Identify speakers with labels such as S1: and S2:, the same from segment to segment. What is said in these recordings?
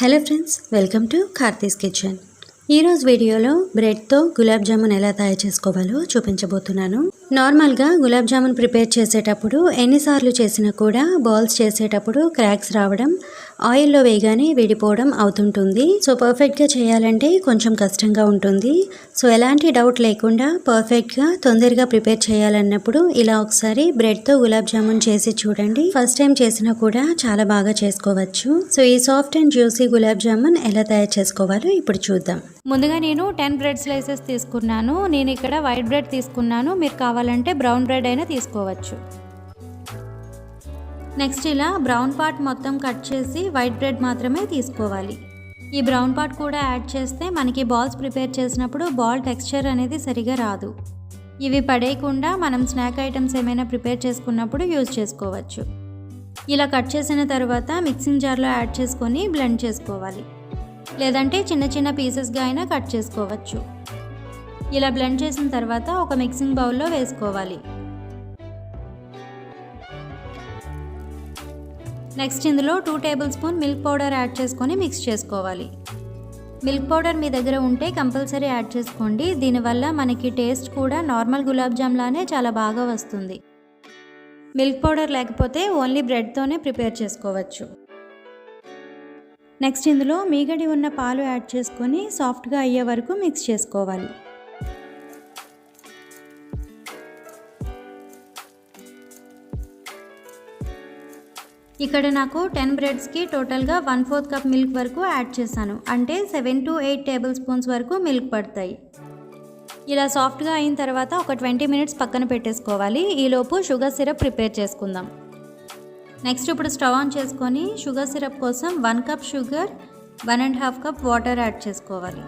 S1: Hello friends welcome to Karthi's kitchen. ఈరోజు వీడియోలో బ్రెడ్తో గులాబ్ జామున్ ఎలా తయారు చేసుకోవాలో చూపించబోతున్నాను. నార్మల్గా గులాబ్ జామున్ ప్రిపేర్ చేసేటప్పుడు ఎన్నిసార్లు చేసినా కూడా బాల్స్ చేసేటప్పుడు క్రాక్స్ రావడం ఆయిల్లో వేయగానే విడిపోవడం అవుతుంటుంది. సో పర్ఫెక్ట్గా చేయాలంటే కొంచెం కష్టంగా ఉంటుంది. సో ఎలాంటి డౌట్ లేకుండా పర్ఫెక్ట్గా తొందరగా ప్రిపేర్ చేయాలన్నప్పుడు ఇలా ఒకసారి బ్రెడ్తో గులాబ్ జామున్ చేసి చూడండి. ఫస్ట్ టైం చేసినా కూడా చాలా బాగా చేసుకోవచ్చు. సో ఈ soft and juicy gulab jamun ఎలా తయారు చేసుకోవాలో ఇప్పుడు చూద్దాం.
S2: ముందుగా నేను టెన్ బ్రెడ్ స్లైసెస్ తీసుకున్నాను. నేను ఇక్కడ వైట్ బ్రెడ్ తీసుకున్నాను. మీరు కావాలంటే బ్రౌన్ బ్రెడ్ అయినా తీసుకోవచ్చు. నెక్స్ట్ ఇలా బ్రౌన్ పార్ట్ మొత్తం కట్ చేసి వైట్ బ్రెడ్ మాత్రమే తీసుకోవాలి. ఈ బ్రౌన్ పార్ట్ కూడా యాడ్ చేస్తే మనకి బాల్స్ ప్రిపేర్ చేసినప్పుడు బాల్ టెక్స్చర్ అనేది సరిగా రాదు. ఇవి పడేయకుండా మనం స్నాక్ ఐటమ్స్ ఏమైనా ప్రిపేర్ చేసుకున్నప్పుడు యూజ్ చేసుకోవచ్చు. ఇలా కట్ చేసిన తర్వాత మిక్సింగ్ జార్లో యాడ్ చేసుకొని బ్లెండ్ చేసుకోవాలి. లేదంటే చిన్న చిన్న పీసెస్గా అయినా కట్ చేసుకోవచ్చు. ఇలా బ్లెండ్ చేసిన తర్వాత ఒక మిక్సింగ్ బౌల్లో వేసుకోవాలి. నెక్స్ట్ ఇందులో two tablespoon milk powder add చేసుకొని మిక్స్ చేసుకోవాలి. మిల్క్ పౌడర్ మీ దగ్గర ఉంటే కంపల్సరీ యాడ్ చేసుకోండి. దీనివల్ల మనకి టేస్ట్ కూడా నార్మల్ గులాబ్ జామ్ లానే చాలా బాగా వస్తుంది. మిల్క్ పౌడర్ లేకపోతే ఓన్లీ బ్రెడ్తోనే ప్రిపేర్ చేసుకోవచ్చు. నెక్స్ట్ ఇందులో మీగడి ఉన్న పాలు యాడ్ చేసుకొని సాఫ్ట్గా అయ్యే వరకు మిక్స్ చేసుకోవాలి. ఇక్కడ నాకు టెన్ బ్రెడ్స్కి టోటల్గా వన్ ఫోర్త్ కప్ మిల్క్ వరకు యాడ్ చేశాను. అంటే seven to eight tablespoons వరకు మిల్క్ పడతాయి. ఇలా సాఫ్ట్గా అయిన తర్వాత ఒక ట్వంటీ మినిట్స్ పక్కన పెట్టేసుకోవాలి. ఈలోపు షుగర్ సిరప్ ప్రిపేర్ చేసుకుందాం. నెక్స్ట్ ఇప్పుడు స్టవ్ ఆన్ చేసుకొని షుగర్ సిరప్ కోసం one cup sugar one and half cup water add చేసుకోవాలి.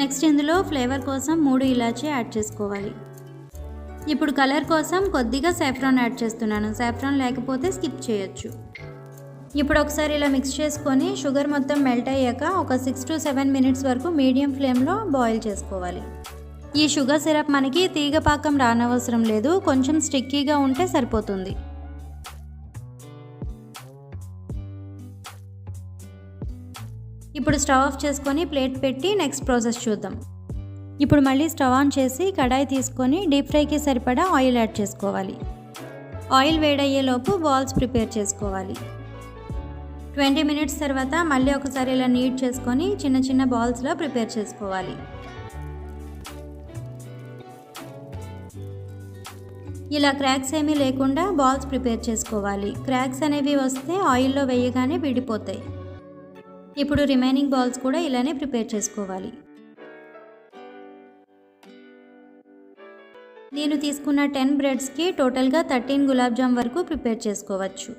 S2: నెక్స్ట్ ఇందులో ఫ్లేవర్ కోసం మూడు ఇలాచీ యాడ్ చేసుకోవాలి. ఇప్పుడు కలర్ కోసం కొద్దిగా సాఫ్రాన్ యాడ్ చేస్తున్నాను. సాఫ్రాన్ లేకపోతే స్కిప్ చేయొచ్చు. ఇప్పుడు ఒకసారి ఇలా మిక్స్ చేసుకొని షుగర్ మొత్తం మెల్ట్ అయ్యాక ఒక సిక్స్ టు సెవెన్ మినిట్స్ వరకు మీడియం ఫ్లేమ్లో బాయిల్ చేసుకోవాలి. ఈ షుగర్ సిరప్ మనకి తీగ పాకం రానవసరం లేదు. కొంచెం స్టిక్కీగా ఉంటే సరిపోతుంది. ఇప్పుడు స్టవ్ ఆఫ్ చేసుకొని ప్లేట్ పెట్టి నెక్స్ట్ ప్రాసెస్ చూద్దాం. ఇప్పుడు మళ్ళీ స్టవ్ ఆన్ చేసి కడాయి తీసుకొని డీప్ ఫ్రైకి సరిపడా ఆయిల్ యాడ్ చేసుకోవాలి. ఆయిల్ వేడయ్యేలోపు బాల్స్ ప్రిపేర్ చేసుకోవాలి. ట్వంటీ మినిట్స్ తర్వాత మళ్ళీ ఒకసారి ఇలా నీట్ చేసుకొని చిన్న చిన్న బాల్స్లో ప్రిపేర్ చేసుకోవాలి. ఇలా క్రాక్స్ ఏమీ లేకుండా బాల్స్ ప్రిపేర్ చేసుకోవాలి. క్రాక్స్ అనేవి వస్తే ఆయిల్లో వేయగానే విడిపోతాయి. ఇప్పుడు రిమైనింగ్ బాల్స్ కూడా ఇలానే ప్రిపేర్ చేసుకోవాలి. నేను తీసుకున్న టెన్ బ్రెడ్స్కి టోటల్గా థర్టీన్ గులాబ్ జామ్ వరకు ప్రిపేర్ చేసుకోవచ్చు.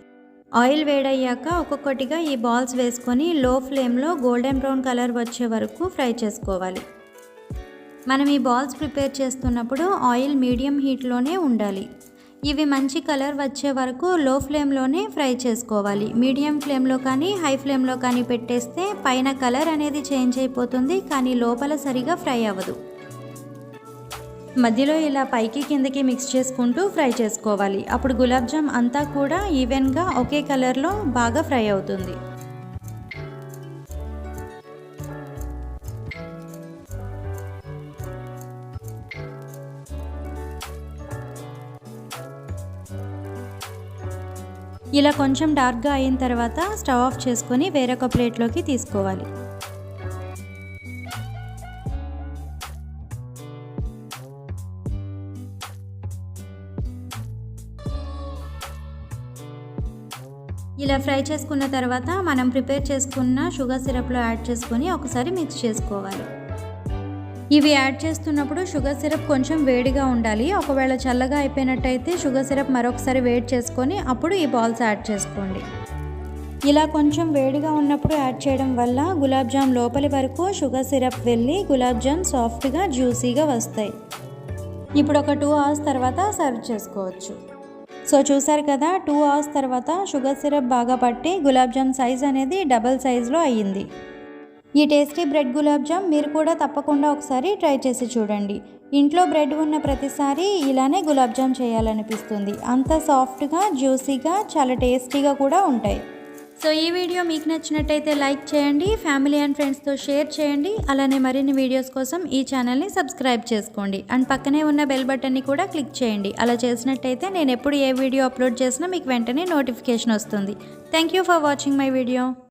S2: ఆయిల్ వేడయ్యాక ఒక్కొక్కటిగా ఈ బాల్స్ వేసుకొని లో ఫ్లేమ్లో గోల్డెన్ బ్రౌన్ కలర్ వచ్చే వరకు ఫ్రై చేసుకోవాలి. మనం ఈ బాల్స్ ప్రిపేర్ చేస్తున్నప్పుడు ఆయిల్ మీడియం హీట్లోనే ఉండాలి. ఇవి మంచి కలర్ వచ్చే వరకు లో ఫ్లేమ్లోనే ఫ్రై చేసుకోవాలి. మీడియం ఫ్లేమ్లో కానీ హై ఫ్లేమ్లో కానీ పెట్టేస్తే పైన కలర్ అనేది చేంజ్ అయిపోతుంది కానీ లోపల సరిగా ఫ్రై అవ్వదు. మధ్యలో ఇలా పైకి కిందకి మిక్స్ చేసుకుంటూ ఫ్రై చేసుకోవాలి. అప్పుడు గులాబ్ జామ్ అంతా కూడా ఈవెన్గా ఒకే కలర్లో బాగా ఫ్రై అవుతుంది. ఇలా కొంచెం డార్క్గా అయిన తర్వాత స్టవ్ ఆఫ్ చేసుకొని వేరొక ప్లేట్లోకి తీసుకోవాలి. ఇలా ఫ్రై చేసుకున్న తర్వాత మనం ప్రిపేర్ చేసుకున్న షుగర్ సిరప్లో యాడ్ చేసుకొని ఒకసారి మిక్స్ చేసుకోవాలి. ఇవి యాడ్ చేస్తున్నప్పుడు షుగర్ సిరప్ కొంచెం వేడిగా ఉండాలి. ఒకవేళ చల్లగా అయిపోయినట్టయితే షుగర్ సిరప్ మరొకసారి వేడి చేసుకొని అప్పుడు ఈ బాల్స్ యాడ్ చేసుకోండి. ఇలా కొంచెం వేడిగా ఉన్నప్పుడు యాడ్ చేయడం వల్ల గులాబ్ జామ్ లోపలి వరకు షుగర్ సిరప్ వెళ్ళి గులాబ్ జామ్ సాఫ్ట్గా జ్యూసీగా వస్తాయి. ఇప్పుడు ఒక టూ అవర్స్ తర్వాత సర్వ్ చేసుకోవచ్చు. సో చూసారు కదా టూ అవర్స్ తర్వాత షుగర్ సిరప్ బాగా పట్టి గులాబ్ జామ్ సైజ్ అనేది డబల్ సైజులో అయ్యింది. ఈ టేస్టీ బ్రెడ్ గులాబ్ జామ్ మీరు కూడా తప్పకుండా ఒకసారి ట్రై చేసి చూడండి. ఇంట్లో బ్రెడ్ ఉన్న ప్రతిసారి ఇలానే గులాబ్ జామ్ చేయాలనిపిస్తుంది. అంత సాఫ్ట్గా జ్యూసీగా చాలా టేస్టీగా కూడా ఉంటాయి. సో ఈ వీడియో మీకు నచ్చినట్టయితే లైక్ చేయండి ఫ్యామిలీ అండ్ ఫ్రెండ్స్తో షేర్ చేయండి అలానే మరిన్ని వీడియోస్ కోసం ఈ ఛానల్ని సబ్స్క్రైబ్ చేసుకోండి. అండ్ పక్కనే ఉన్న బెల్ బటన్ని కూడా క్లిక్ చేయండి. అలా చేసినట్టయితే నేను ఎప్పుడు ఏ వీడియో అప్లోడ్ చేసినా మీకు వెంటనే నోటిఫికేషన్ వస్తుంది. Thank you for watching my video.